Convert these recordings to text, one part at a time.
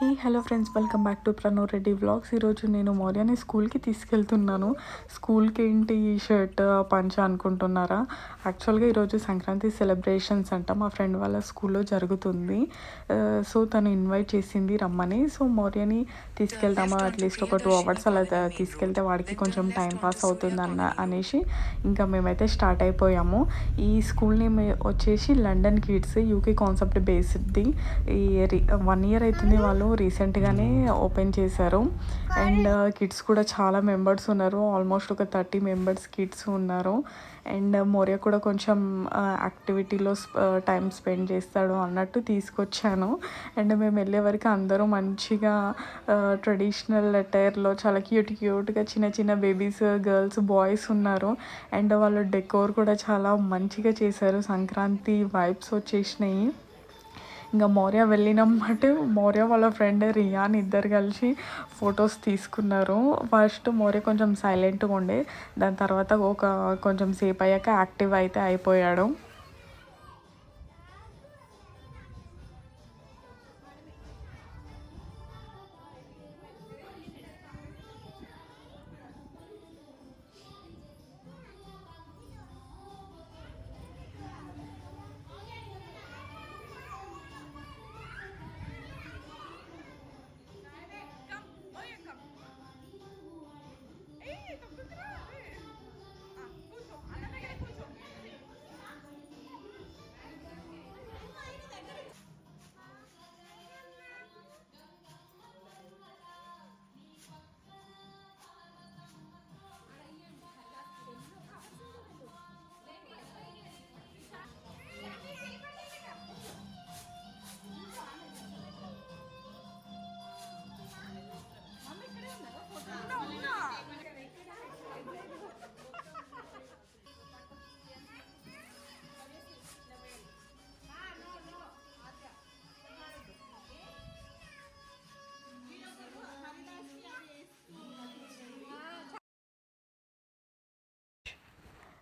Hey hello friends welcome back to Pranav Reddy vlogs ఈరోజు నేను మౌర్యాని స్కూల్కి తీసుకెళ్తున్నాను. స్కూల్కి ఏంటి ఈ షర్ట్ పంచ అనుకుంటున్నారా? యాక్చువల్గా ఈరోజు సంక్రాంతి సెలబ్రేషన్స్ అంట మా ఫ్రెండ్ వాళ్ళ స్కూల్లో జరుగుతుంది. సో తను ఇన్వైట్ చేసింది రమ్మని. సో మౌర్యాని తీసుకెళ్తామా అట్లీస్ట్ ఒక టూ అవర్స్ అలా తీసుకెళ్తే వాడికి కొంచెం టైం పాస్ అవుతుంది అన్న అనేసి ఇంకా మేమైతే స్టార్ట్ అయిపోయాము. ఈ స్కూల్ నేమ్ వచ్చేసి లండన్ కిడ్స్ యూకే కాన్సెప్ట్ బేస్డ్ది. ఈ వన్ ఇయర్ అవుతుంది వాళ్ళు. రీసెంట్గానే ఓపెన్ చేశారు. అండ్ కిడ్స్ కూడా చాలా మెంబర్స్ ఉన్నారు. ఆల్మోస్ట్ ఒక థర్టీ మెంబర్స్ కిడ్స్ ఉన్నారు. అండ్ మోరియా కూడా కొంచెం యాక్టివిటీలో టైం స్పెండ్ చేస్తాడు అన్నట్టు తీసుకొచ్చాను. అండ్ మేము వెళ్ళే వరకు అందరూ మంచిగా ట్రెడిషనల్ అటైర్లో చాలా క్యూట్ క్యూట్గా చిన్న చిన్న బేబీస్ గర్ల్స్ బాయ్స్ ఉన్నారు. అండ్ వాళ్ళు డెకోర్ కూడా చాలా మంచిగా చేశారు. సంక్రాంతి వైబ్స్ వచ్చేసినాయి. ఇంకా మౌర్య వెళ్ళినమ్మంటే మౌర్య వాళ్ళ ఫ్రెండ్ రియాన్ ఇద్దరు కలిసి ఫొటోస్ తీసుకున్నారు. ఫస్ట్ మౌర్య కొంచెం సైలెంట్గా ఉండే. దాని తర్వాత ఒక కొంచెం సేపు అయ్యాక యాక్టివ్ అయితే అయిపోయాడు.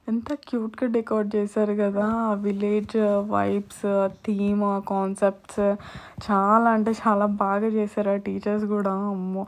ఎంత క్యూట్గా డెకోరేట్ చేశారు కదా! ఆ విలేజ్ వైబ్స్ థీమ్ కాన్సెప్ట్స్ చాలా అంటే చాలా బాగా చేశారు ఆ టీచర్స్ కూడా. అమ్మో!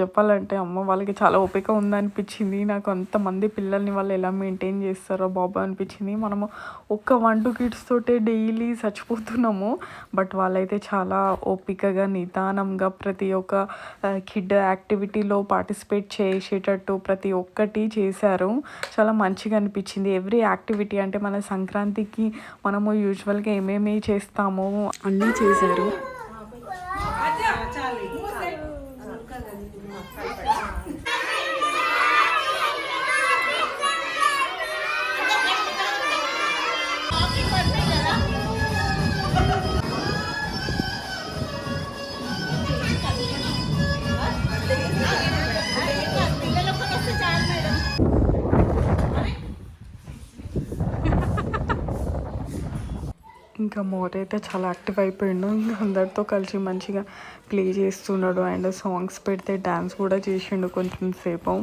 చెప్పాలంటే అమ్మ వాళ్ళకి చాలా ఓపిక ఉందనిపించింది. నాకు అంతమంది పిల్లల్ని వాళ్ళు ఎలా మెయింటైన్ చేస్తారో బాబు అనిపించింది. మనము ఒక్క వన్ టూ కిడ్స్ తోటే డైలీ చచ్చిపోతున్నాము. బట్ వాళ్ళైతే చాలా ఓపికగా నిదానంగా ప్రతి ఒక్క కిడ్ యాక్టివిటీలో పార్టిసిపేట్ చేసేటట్టు ప్రతి ఒక్కటి చేశారు. చాలా మంచిగా అనిపించింది. ఎవ్రీ యాక్టివిటీ అంటే మన సంక్రాంతికి మనము యూజువల్గా ఏమేమి చేస్తామో అన్నీ చేశారు. ఇంకా మోర్ అయితే చాలా యాక్టివ్ అయిపోయిండు. ఇంకా అందరితో కలిసి మంచిగా ప్లే చేస్తున్నాడు. అండ్ సాంగ్స్ పెడితే డ్యాన్స్ కూడా చేసిండు కొంచెం సేపు.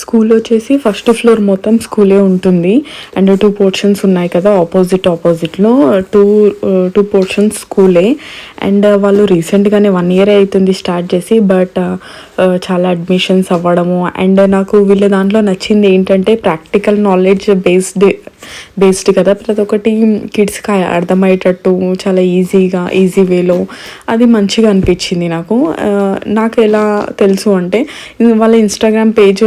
స్కూల్ వచ్చేసి ఫస్ట్ ఫ్లోర్ మొత్తం స్కూలే ఉంటుంది. అండ్ టూ పోర్షన్స్ ఉన్నాయి కదా ఆపోజిట్ ఆపోజిట్లో టూ టూ పోర్షన్స్ స్కూలే. అండ్ uh, వాళ్ళు రీసెంట్గానే వన్ ఇయర్ అవుతుంది స్టార్ట్ చేసి బట్ uh, uh, చాలా అడ్మిషన్స్ అవ్వడము. అండ్ నాకు వీళ్ళ దాంట్లో నచ్చింది ఏంటంటే ప్రాక్టికల్ నాలెడ్జ్ బేస్డ్ బేస్డ్ కదా. ప్రతి ఒక్కటి కిడ్స్కి అర్థమయ్యేటట్టు చాలా ఈజీగా ఈజీ వేలో అది మంచిగా అనిపించింది నాకు. నాకు ఎలా తెలుసు అంటే వాళ్ళ ఇన్స్టాగ్రామ్ పేజ్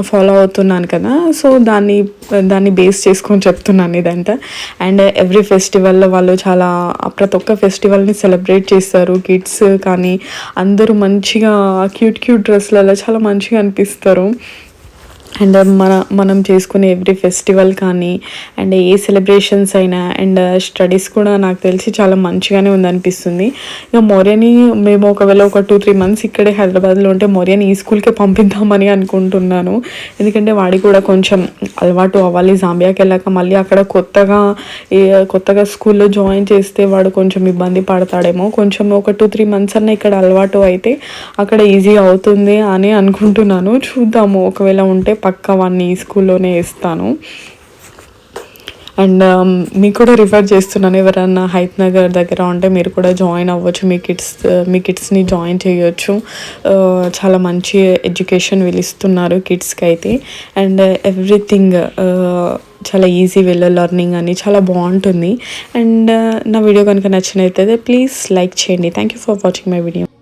ఫాలో అవుతున్నాను కదా. సో దాన్ని దాన్ని బేస్ చేసుకొని చెప్తున్నాను ఇదంతా. అండ్ ఎవ్రీ ఫెస్టివల్లో వాళ్ళు చాలా ప్రతి ఒక్క ఫెస్టివల్ని సెలబ్రేట్ చేస్తారు. కిడ్స్ కానీ అందరూ మంచిగా క్యూట్ క్యూట్ డ్రెస్లలో చాలా మంచిగా అనిపిస్తారు. అండ్ మన మనం చేసుకునే ఎవ్రీ ఫెస్టివల్ కానీ అండ్ ఏ సెలబ్రేషన్స్ అయినా అండ్ స్టడీస్ కూడా నాకు తెలిసి చాలా మంచిగానే ఉందనిపిస్తుంది. ఇక మోరియని మేము ఒకవేళ ఒక టూ త్రీ మంత్స్ ఇక్కడే హైదరాబాద్లో ఉంటే మోరియని ఈ స్కూల్కే పంపిద్దామని అనుకుంటున్నాను. ఎందుకంటే వాడి కూడా కొంచెం అలవాటు అవ్వాలి జాంబియాకి వెళ్ళాక మళ్ళీ అక్కడ కొత్తగా ఏ కొత్తగా స్కూల్లో జాయిన్ చేస్తే వాడు కొంచెం ఇబ్బంది పడతాడేమో. కొంచెం ఒక టూ త్రీ మంత్స్ అన్న ఇక్కడ అలవాటు అయితే అక్కడ ఈజీ అవుతుంది అని అనుకుంటున్నాను. చూద్దాము ఒకవేళ ఉంటే పక్క వాడిని ఈ స్కూల్లోనే వేస్తాను అండ్ um, మీకు కూడా రిఫర్ చేస్తున్నాను ఎవరన్నా హైత్ నగర్ దగ్గర ఉంటే మీరు కూడా జాయిన్ అవ్వచ్చు. మీ కిడ్స్ uh, మీ కిడ్స్ని జాయిన్ చేయొచ్చు. Uh, చాలా మంచి ఎడ్యుకేషన్ వీళ్ళు ఇస్తున్నారు కిడ్స్కి అయితే అండ్ ఎవ్రీథింగ్ uh, చాలా ఈజీ వెళ్ళ లెర్నింగ్ అని చాలా బాగుంటుంది. అండ్ నా వీడియో కనుక నచ్చినట్లయితే ప్లీజ్ లైక్ చేయండి. Thank you for watching my video